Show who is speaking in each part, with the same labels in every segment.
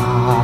Speaker 1: าด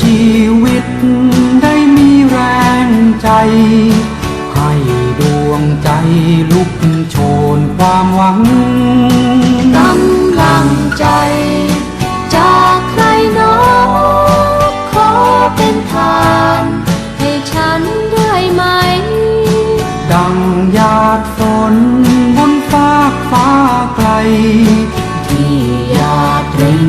Speaker 1: ชีวิตได้มีแรงใจ ให้ดวงใจลุกโชนความหวัง
Speaker 2: กำลังใจ จากใครหนอขอเป็นทางให้ฉันได้ไหม
Speaker 1: ดังหยาดฝนบนฟากฟ้าไกล ที่หยาดริน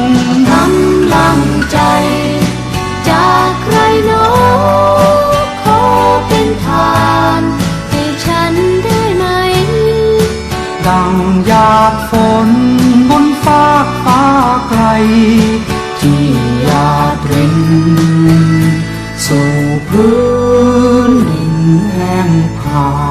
Speaker 2: ำลังใจ จากใครหนอขอเป็นทางให้ฉันได้ไหม
Speaker 1: ดังหยาดฝนบนฟากฟ้าไกล ที่หยาดรินสู่พื้นดินแห้งผา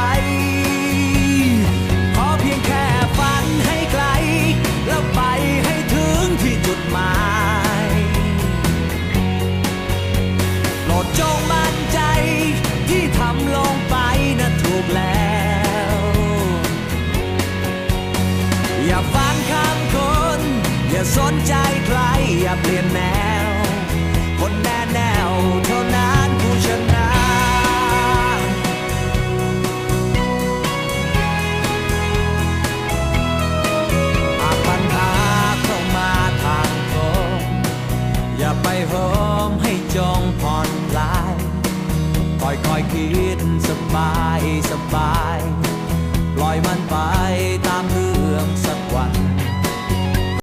Speaker 3: ้ กแล้ว อย่าฟังคำคน อย่าสนใจใคร อย่าเปลี่ยนแนว อยคอยคิดสบายสบาย ปล่อยมันไปตามเรื่อง